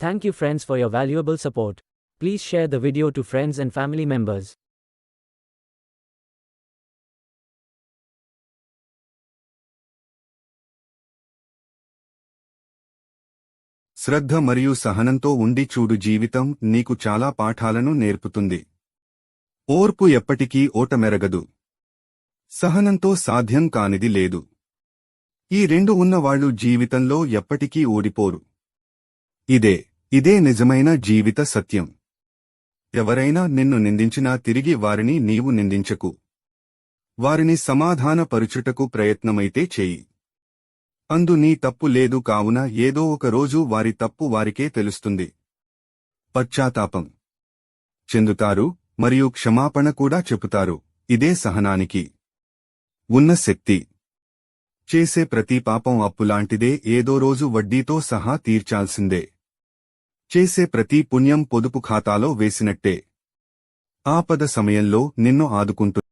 Thank you friends for your valuable support. Please share the video to friends and family members. శ్రద్ధ మరియు సహనంతో ఉండి చూడు జీవితం నీకు చాలా పాఠాలను నేర్పుతుంది ఓర్పు ఎప్పటికీ ఓటమెరగదు సహనంతో సాధ్యం కానిది లేదు ఈ రెండు ఉన్నవాళ్ళు జీవితంలో ఎప్పటికీ ఓడిపోరు ఇదే ఇదే నిజమైన జీవిత సత్యం. ఎవరైనా నిన్ను నిందించినా తిరిగి వారిని నీవు నిందించకు. వారిని సమాధానపరుచుటకు ప్రయత్నమైతే చేయి. అందు నీ తప్పు లేదు కావున ఏదో ఒక రోజు వారి తప్పు వారికే తెలుస్తుంది. పశ్చాత్తాపం. చెందుతారు మరియు క్షమాపణ కూడా చెబుతారు ఇదే సహనానికి. ఉన్న శక్తి. చేసే ప్రతి పాపం అప్పులాంటిదే ఏదో రోజు వడ్డీతో సహా తీర్చాల్సిందే. చేసే ప్రతి పుణ్యం పొదుపు ఖాతాలో వేసినట్టే. ఆపద సమయంలో నిన్ను ఆదుకుంటుంది